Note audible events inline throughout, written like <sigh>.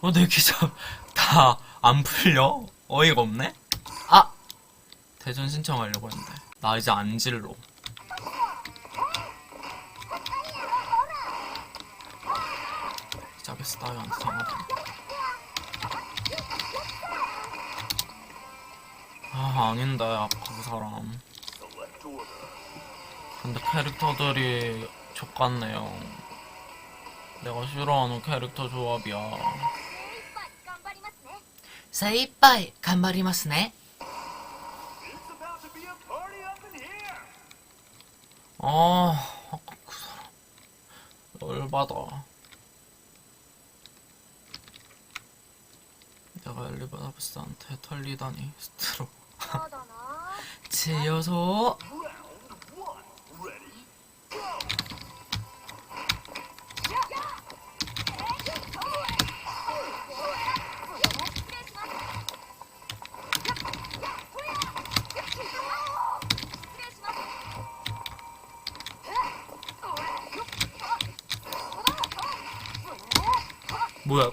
어, 내 기사 <laughs> 다 안 풀려? 어이가 없네? 아! 대전 신청하려고 했는데. 나 이제 안 질러. 시작했어, 나한테 당하다. 아, 아닌데, 아까 그 사람. 근데 캐릭터들이 족같네요. 내가 싫어하는 캐릭터 조합이야. 頑張りますね精一杯頑張りますね。 It's about to be a party up in here. 아, 아까 그 사람. 열받아. 내가 엘리바베스한테 털리다니, 스트로. そうだな <laughs> 지어서, 뭐야.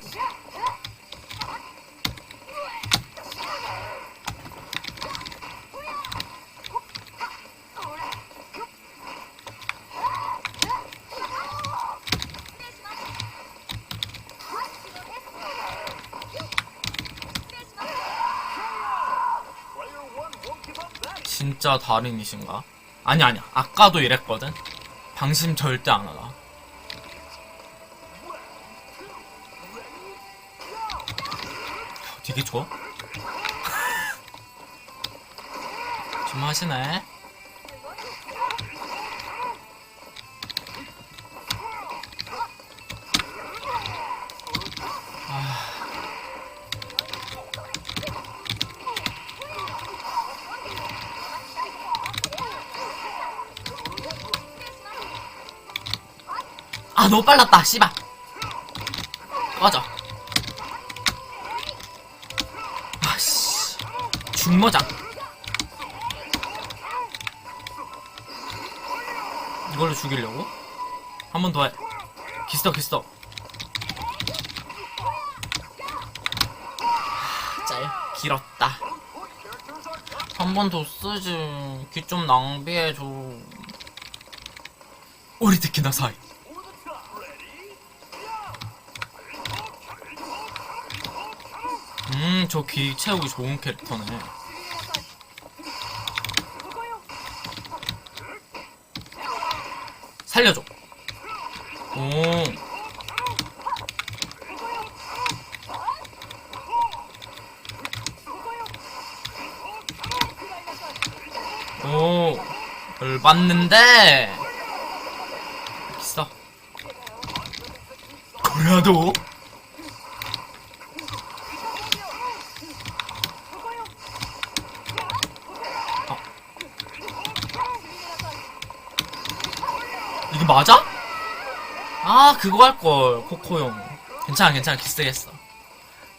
진짜 달인이신가? 아니, 아니야. 아까도 이랬거든? 방심 절대 안 하다. 되게 좋아? 좀 하시네. 아, 너무 빨랐다, 씨발. 꺼져. 중모장. 이걸로 죽이려고? 한 번 더 해. 기스터, 기스터. 하, 짤. 길었다. 한 번 더 쓰지. 귀 좀 낭비해줘. 우리 특히나 사이. 음, 저 귀 채우기 좋은 캐릭터네. 살려줘. 오. 오. 열받는데. 있어. 그래도. 이게 맞아? 아 그거 할걸 코코용. 괜찮아 괜찮아. 기스했어.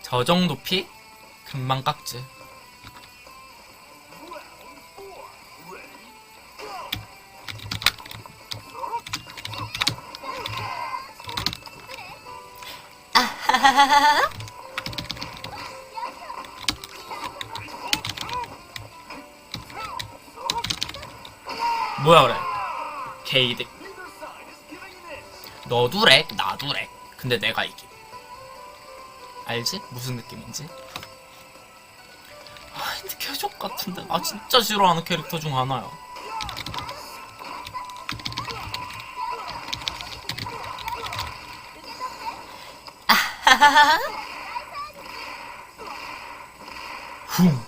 저 정도 피? 금방 깎지. 뭐야 그래? 게이득 너도 렉, 나도 렉. 근데 내가 이김. 알지? 무슨 느낌인지? 아, 개족 같은데. 나 진짜 싫어하는 캐릭터 중 하나야. 아하하하. 훔.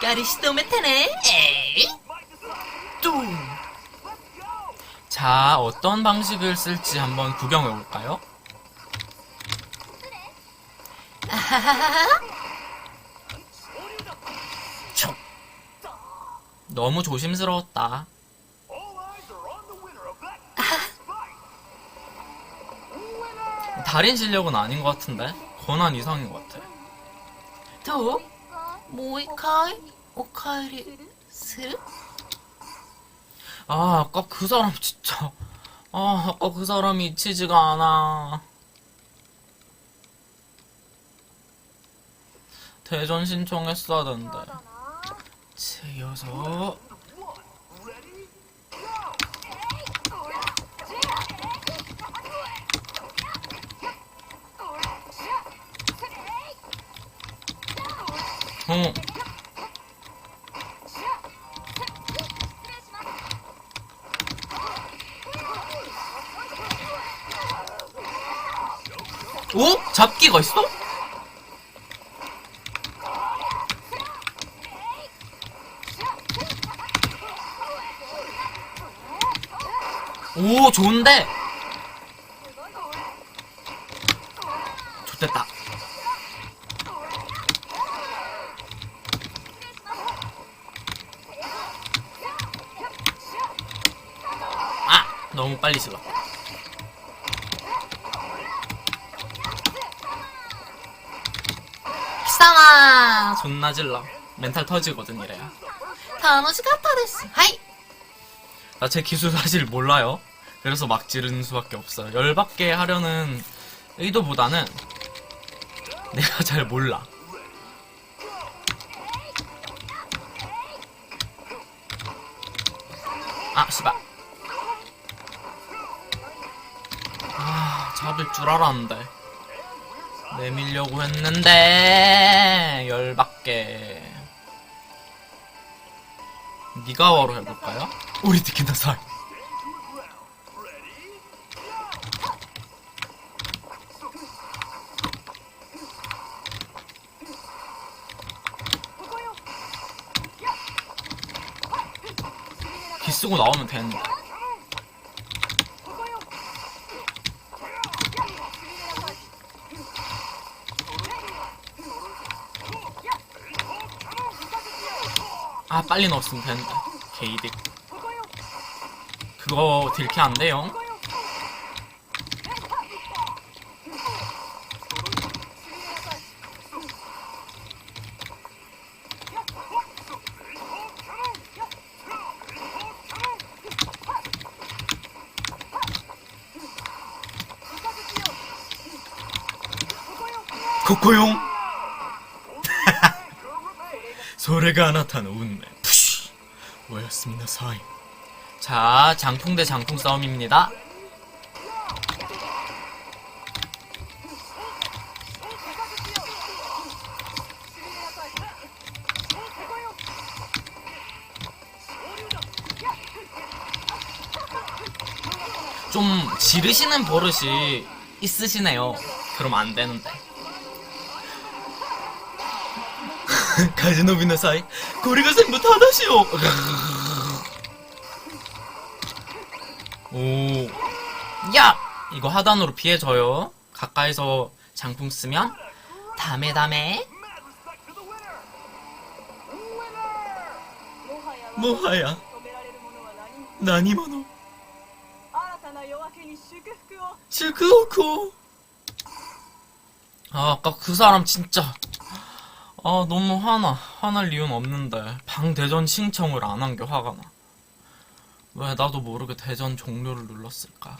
까리시도 메테네. 에이. 자, 어떤 방식을 쓸지 한번 구경해 볼까요? 촉. 너무 조심스러웠다. 달인 실력은 아닌 것 같은데? 권한 이상인 것 같아. 또? 모이카이? 오카이리? 스? 아, 아까 그 사람 진짜. 아, 아까 그 사람이 잊히지가 않아. 대전 신청했어야 되는데. 제 녀석. 오? 잡기가 있어? 오 좋은데 좋됐다 아 너무 빨리 질렀 다 비싸마 존나 질러. 멘탈 터지거든 이래야. 타노시카타 데스. 하이. 나제 기술 사실 몰라요. 그래서 막 지르는 수밖에 없어요. 열받게 하려는 의도보다는 내가 잘 몰라. 아 씨발. 아 잡을 줄 알았는데 내밀려고 했는데 열받게. 니가 와로 해볼까요? 우리 티키나 살. 기 쓰고 나오면 되는데 아 빨리 넣었으면 되는데. 게이득. 그거 딜캐 안 돼요. 코코용 それがあなたの運命 푸쉬おやすみなさい 자 장풍 대 장풍 싸움입니다 좀 지르시는 버릇이 있으시네요 그럼 안 되는데 <laughs> 風のびなさいこれが全部正しいよ오. 야! 이거 하단으로 피해져요. 가까이서 장풍 쓰면 다메 다메. Mad respect to the winner! Winner! もはや 뭐하야? 止められるものは何も 나니모노. 新たな夜明けに祝福を 실크오코. 아, 아까 그 사람 진짜. 아, 너무 화나. 화날 이유는 없는데. 방 대전 신청을 안 한 게 화가 나. 왜 나도 모르게 대전 종료를 눌렀을까?